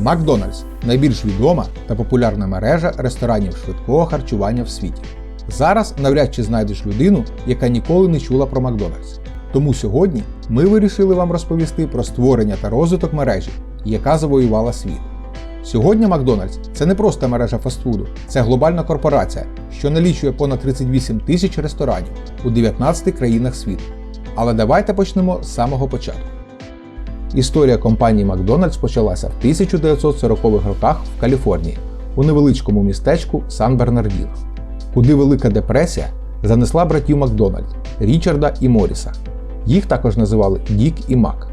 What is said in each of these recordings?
Макдональдс найбільш відома та популярна мережа ресторанів швидкого харчування в світі. Зараз навряд чи знайдеш людину, яка ніколи не чула про Макдональдс. Тому сьогодні ми вирішили вам розповісти про створення та розвиток мережі, яка завоювала світ. Сьогодні Макдональдс це не просто мережа фастфуду, це глобальна корпорація, що налічує понад 38 тисяч ресторанів у 19 країнах світу. Але давайте почнемо з самого початку. Історія компанії Макдональдс почалася в 1940-х роках в Каліфорнії у невеличкому містечку Сан-Бернардіно, куди Велика депресія занесла братів Макдональд Річарда і Моріса. Їх також називали Дік і Мак.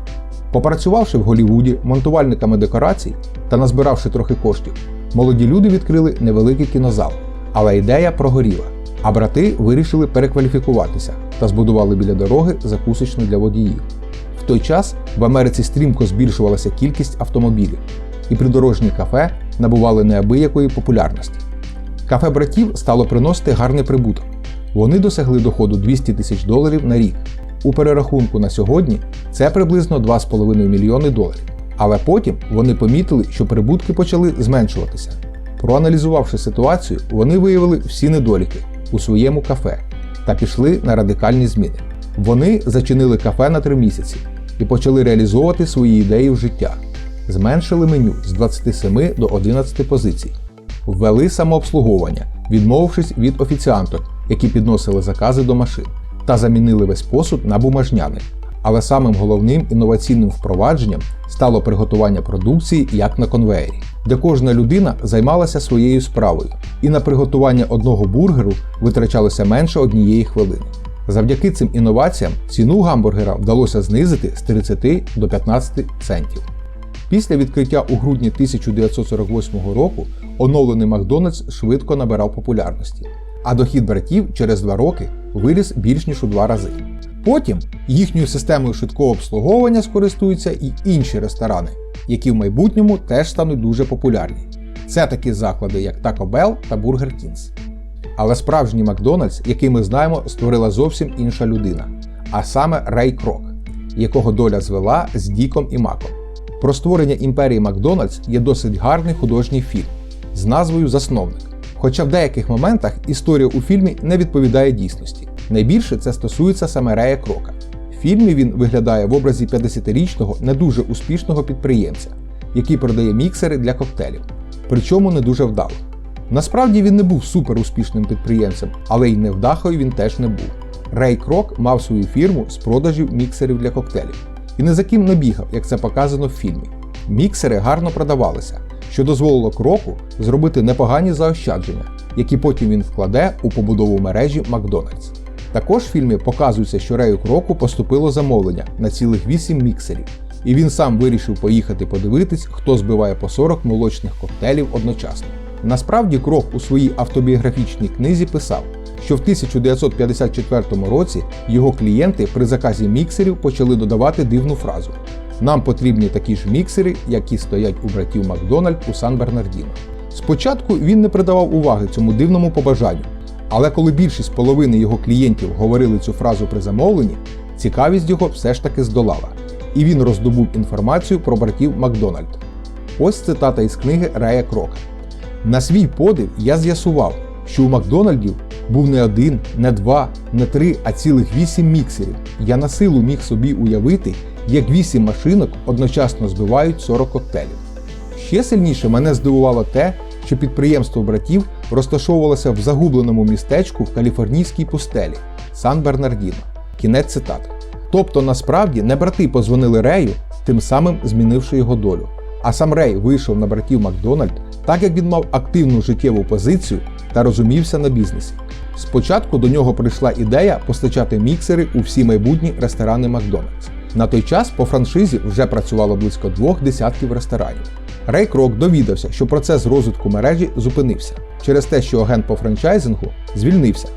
Попрацювавши в Голлівуді монтувальниками декорацій та назбиравши трохи коштів, молоді люди відкрили невеликий кінозал, але ідея прогоріла. А брати вирішили перекваліфікуватися та збудували біля дороги закусочну для водіїв. В той час в Америці стрімко збільшувалася кількість автомобілів, і придорожні кафе набували неабиякої популярності. Кафе братів стало приносити гарний прибуток. Вони досягли доходу 200 тисяч доларів на рік. У перерахунку на сьогодні це приблизно 2,5 мільйони доларів. Але потім вони помітили, що прибутки почали зменшуватися. Проаналізувавши ситуацію, вони виявили всі недоліки у своєму кафе та пішли на радикальні зміни. Вони зачинили кафе на три місяці і почали реалізовувати свої ідеї в життя. Зменшили меню з 27 до 11 позицій, ввели самообслуговування, відмовившись від офіціанток, які підносили закази до машин, та замінили весь посуд на бумажняний. Але самим головним інноваційним впровадженням стало приготування продукції як на конвеєрі, де кожна людина займалася своєю справою, і на приготування одного бургеру витрачалося менше однієї хвилини. Завдяки цим інноваціям ціну гамбургера вдалося знизити з 30 до 15 центів. Після відкриття у грудні 1948 року оновлений Макдональдс швидко набирав популярності, а дохід братів через два роки виріс більш ніж у два рази. Потім їхньою системою швидкого обслуговування скористуються і інші ресторани, які в майбутньому теж стануть дуже популярні. Це такі заклади, як Taco Bell та Burger Kings. Але справжній Макдональдс, який ми знаємо, створила зовсім інша людина, а саме Рей Крок, якого доля звела з Діком і Маком. Про створення імперії Макдональдс є досить гарний художній фільм з назвою Засновник. Хоча в деяких моментах історія у фільмі не відповідає дійсності. Найбільше це стосується саме Рея Крока. В фільмі він виглядає в образі 50-річного не дуже успішного підприємця, який продає міксери для коктейлів, причому не дуже вдало. Насправді він не був супер успішним підприємцем, але й невдахою він теж не був. Рей Крок мав свою фірму з продажів міксерів для коктейлів і не за ким не бігав, як це показано в фільмі. Міксери гарно продавалися, що дозволило кроку зробити непогані заощадження, які потім він вкладе у побудову мережі Макдональдс. Також в фільмі показується, що Рею Кроку поступило замовлення на цілих 8 міксерів, і він сам вирішив поїхати подивитись, хто збиває по 40 молочних коктейлів одночасно. Насправді Крок у своїй автобіографічній книзі писав, що в 1954 році його клієнти при заказі міксерів почали додавати дивну фразу: Нам потрібні такі ж міксери, які стоять у братів Макдональд у Сан-Бернардіно. Спочатку він не придавав уваги цьому дивному побажанню, але коли більшість половини його клієнтів говорили цю фразу при замовленні, цікавість його все ж таки здолала, і він роздобув інформацію про братів Макдональд. Ось цитата із книги Рея Крока. На свій подив я з'ясував, що у Макдональдів був не один, не два, не три, а цілих вісім міксерів. Я на силу міг собі уявити, як вісім машинок одночасно збивають 40 коктейлів. Ще сильніше мене здивувало те, що підприємство братів розташовувалося в загубленому містечку в каліфорнійській пустелі Сан-Бернардіно. Кінець цитати. Тобто, насправді не брати позвонили Рею, тим самим змінивши його долю. А сам Рей вийшов на братів Макдональд, так як він мав активну життєву позицію та розумівся на бізнесі. Спочатку до нього прийшла ідея постачати міксери у всі майбутні ресторани Макдональдс. На той час по франшизі вже працювало близько двох десятків ресторанів. Рей Крок довідався, що процес розвитку мережі зупинився через те, що агент по франчайзингу звільнився.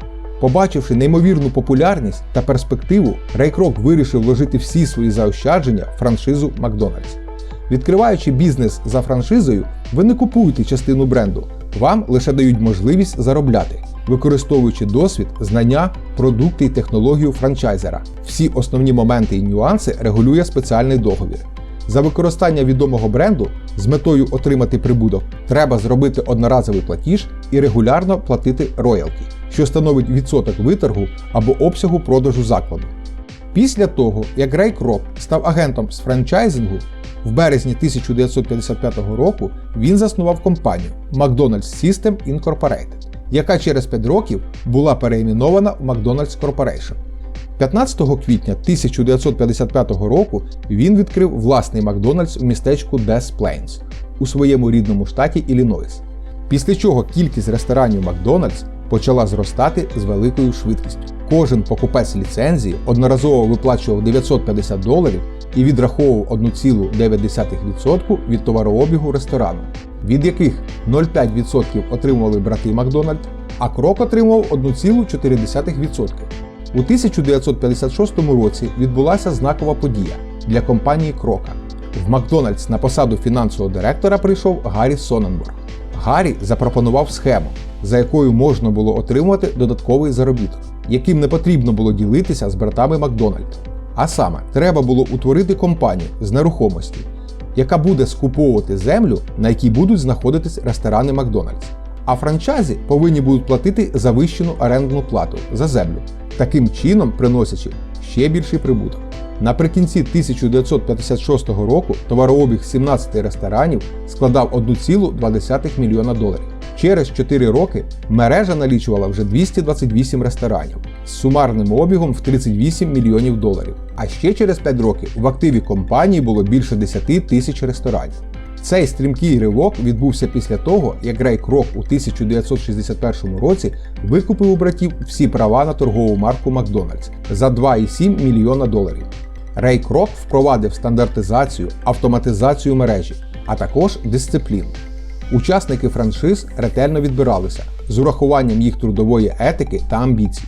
Побачивши неймовірну популярність та перспективу, Рей Крок вирішив вложити всі свої заощадження в франшизу Макдональдс. Відкриваючи бізнес за франшизою, ви не купуєте частину бренду, вам лише дають можливість заробляти, використовуючи досвід, знання, продукти і технологію франчайзера. Всі основні моменти і нюанси регулює спеціальний договір. За використання відомого бренду з метою отримати прибуток треба зробити одноразовий платіж і регулярно платити роялті, що становить відсоток виторгу або обсягу продажу закладу. Після того, як Рей Кроп став агентом з франчайзингу, в березні 1955 року він заснував компанію McDonald's System Incorporated, яка через 5 років була переіменована в McDonald's Corporation. 15 квітня 1955 року він відкрив власний Макдональдс у містечку Des Plains у своєму рідному штаті Іллінойс. Після чого кількість ресторанів Макдональдс почала зростати з великою швидкістю. Кожен покупець ліцензії одноразово виплачував 950 доларів і відраховував 1,9% від товарообігу ресторану, від яких 0,5% отримували брати Макдональд, а крок отримував 1,4%. У 1956 році відбулася знакова подія для компанії Крока. В Макдональдс на посаду фінансового директора прийшов Гаррі Соненборг. Гаррі запропонував схему, за якою можна було отримувати додатковий заробіток, яким не потрібно було ділитися з братами Макдональд. А саме, треба було утворити компанію з нерухомості, яка буде скуповувати землю, на якій будуть знаходитись ресторани Макдональдс. А франчайзі повинні будуть платити завищену орендну плату за землю, таким чином приносячи ще більший прибуток. Наприкінці 1956 року товарообіг 17 ресторанів складав 1,2 мільйона доларів. Через 4 роки мережа налічувала вже 228 ресторанів з сумарним обігом в 38 мільйонів доларів. А ще через 5 років в активі компанії було більше 10 тисяч ресторанів. Цей стрімкий ривок відбувся після того, як Рей Крок у 1961 році викупив у братів всі права на торгову марку Макдональдс за 2,7 мільйона доларів. Рей Крок впровадив стандартизацію, автоматизацію мережі, а також дисципліну. Учасники франшиз ретельно відбиралися з урахуванням їх трудової етики та амбіцій.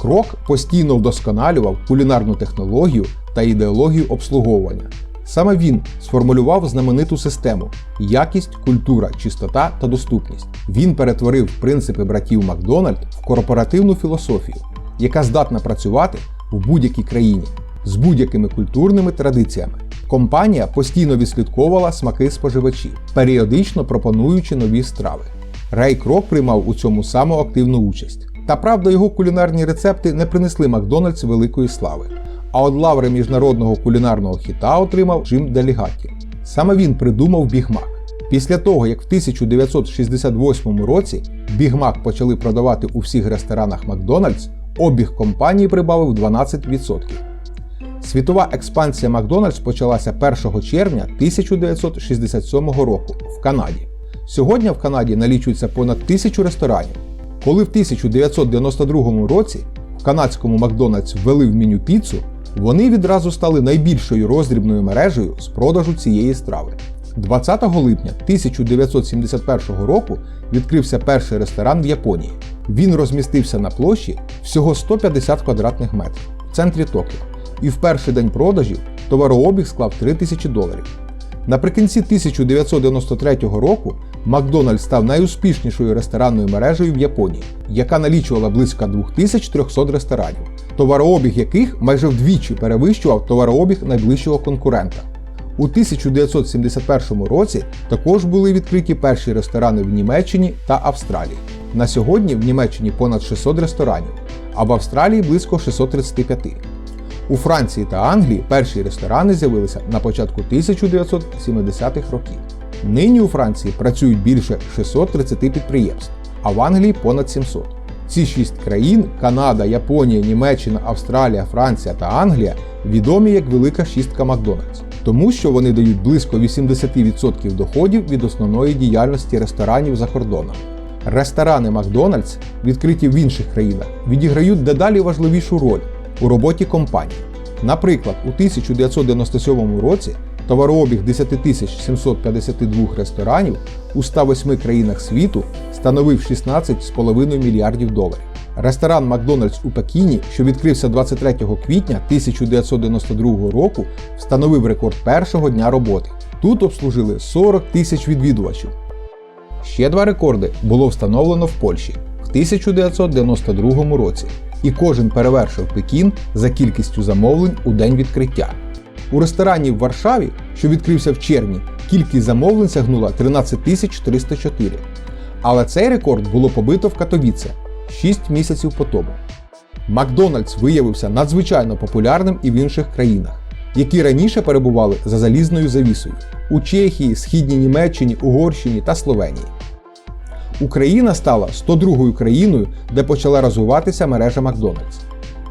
Крок постійно вдосконалював кулінарну технологію та ідеологію обслуговування. Саме він сформулював знамениту систему якість, культура, чистота та доступність. Він перетворив принципи братів Макдональд в корпоративну філософію, яка здатна працювати в будь-якій країні з будь-якими культурними традиціями. Компанія постійно відслідковувала смаки споживачів, періодично пропонуючи нові страви. Рей Крок приймав у цьому саму активну участь. Та правда, його кулінарні рецепти не принесли Макдональдс великої слави. А от лаври міжнародного кулінарного хіта отримав Джим Делігатті. Саме він придумав Бігмак. Після того, як в 1968 році Бігмак почали продавати у всіх ресторанах Макдональдс, обіг компанії прибавив 12%. Світова експансія Макдональдс почалася 1 червня 1967 року в Канаді. Сьогодні в Канаді налічується понад тисячу ресторанів. Коли в 1992 році в канадському Макдональдс ввели в меню піцу, вони відразу стали найбільшою роздрібною мережею з продажу цієї страви. 20 липня 1971 року відкрився перший ресторан в Японії. Він розмістився на площі всього 150 квадратних метрів в центрі Токіо, і в перший день продажів товарообіг склав 3 тисячі доларів. Наприкінці 1993 року Макдональдс став найуспішнішою ресторанною мережею в Японії, яка налічувала близько 2300 ресторанів, товарообіг яких майже вдвічі перевищував товарообіг найближчого конкурента. У 1971 році також були відкриті перші ресторани в Німеччині та Австралії. На сьогодні в Німеччині понад 600 ресторанів, а в Австралії близько 635. У Франції та Англії перші ресторани з'явилися на початку 1970-х років. Нині у Франції працюють більше 630 підприємств, а в Англії понад 700. Ці шість країн Канада, Японія, Німеччина, Австралія, Франція та Англія відомі як Велика Шістка Макдональдс, тому що вони дають близько 80% доходів від основної діяльності ресторанів за кордоном. Ресторани Макдональдс, відкриті в інших країнах, відіграють дедалі важливішу роль у роботі компанії. Наприклад, у 1997 році товарообіг 10 752 ресторанів у 108 країнах світу становив 16,5 мільярдів доларів. Ресторан Макдональдс у Пекіні, що відкрився 23 квітня 1992 року, встановив рекорд першого дня роботи. Тут обслужили 40 тисяч відвідувачів. Ще два рекорди було встановлено в Польщі в 1992 році, і кожен перевершив Пекін за кількістю замовлень у день відкриття. У ресторані в Варшаві, що відкрився в червні, кількість замовлень сягнула 13 304. Але цей рекорд було побито в Катовіце 6 місяців по тому. Макдональдс виявився надзвичайно популярним і в інших країнах, які раніше перебували за залізною завісою у Чехії, Східній Німеччині, Угорщині та Словенії. Україна стала 102-ю країною, де почала розвиватися мережа Макдональдс.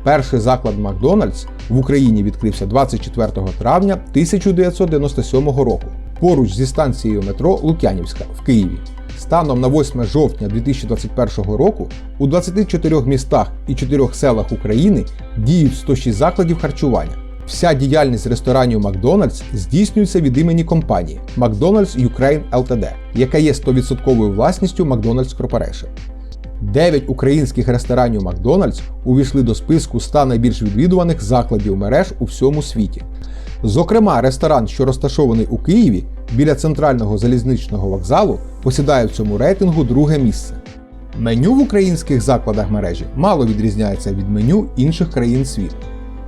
Перший заклад Макдональдс в Україні відкрився 24 травня 1997 року поруч зі станцією метро Лук'янівська в Києві. Станом на 8 жовтня 2021 року у 24 містах і 4 селах України діють 106 закладів харчування. Вся діяльність ресторанів Макдональдс здійснюється від імені компанії McDonald's Ukraine Ltd, яка є 100% власністю McDonald's Corporation. Дев'ять українських ресторанів Макдональдс увійшли до списку 100 найбільш відвідуваних закладів мереж у всьому світі. Зокрема, ресторан, що розташований у Києві біля центрального залізничного вокзалу, посідає в цьому рейтингу друге місце. Меню в українських закладах мережі мало відрізняється від меню інших країн світу.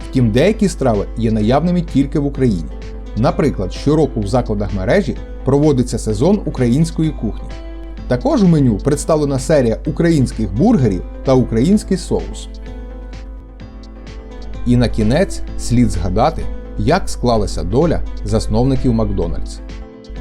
Втім, деякі страви є наявними тільки в Україні. Наприклад, щороку в закладах мережі проводиться сезон української кухні. Також в меню представлена серія українських бургерів та український соус. І на кінець слід згадати, як склалася доля засновників Макдональдс.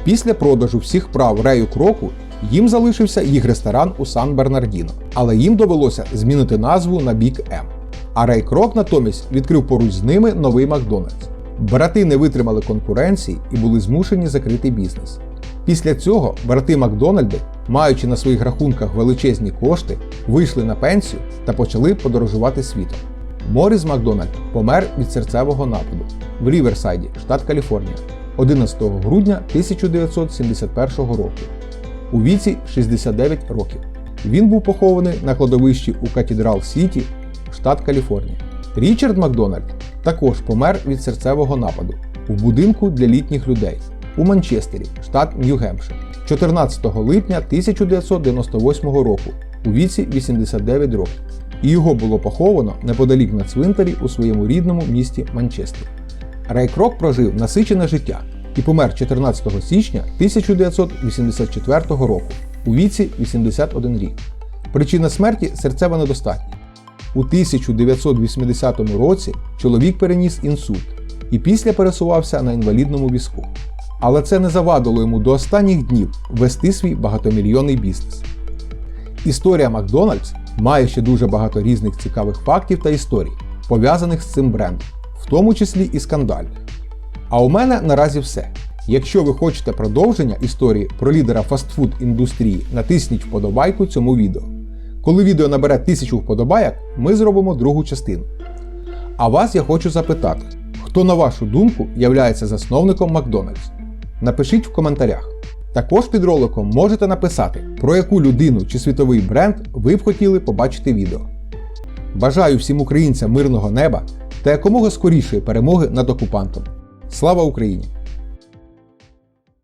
Після продажу всіх прав Рею Кроку їм залишився їх ресторан у Сан Бернардіно, але їм довелося змінити назву на Бік М. А Рей Крок натомість відкрив поруч з ними новий Макдональдс. Брати не витримали конкуренції і були змушені закрити бізнес. Після цього брати Макдональди, маючи на своїх рахунках величезні кошти, вийшли на пенсію та почали подорожувати світом. Моріс Макдональд помер від серцевого нападу в Ріверсайді, штат Каліфорнія, 11 грудня 1971 року у віці 69 років. Він був похований на кладовищі у Катідрал Сіті, штат Каліфорнія. Річард Макдональд також помер від серцевого нападу в будинку для літніх людей у Манчестері, штат Нью-Гемпшир, 14 липня 1998 року у віці 89 років. І його було поховано неподалік на цвинтарі у своєму рідному місті Манчестері. Рей Крок прожив насичене життя і помер 14 січня 1984 року у віці 81 рік. Причина смерті серцева недостатність. У 1980 році чоловік переніс інсульт і після пересувався на інвалідному візку. Але це не завадило йому до останніх днів вести свій багатомільйонний бізнес. Історія Макдональдс має ще дуже багато різних цікавих фактів та історій, пов'язаних з цим брендом, в тому числі і скандальних. А у мене наразі все. Якщо ви хочете продовження історії про лідера фастфуд індустрії, натисніть вподобайку цьому відео. Коли відео набере 1000 вподобайок, ми зробимо другу частину. А вас я хочу запитати, хто, на вашу думку, являється засновником Макдональдс? Напишіть в коментарях. Також під роликом можете написати, про яку людину чи світовий бренд ви б хотіли побачити відео. Бажаю всім українцям мирного неба та якомога скорішої перемоги над окупантом. Слава Україні!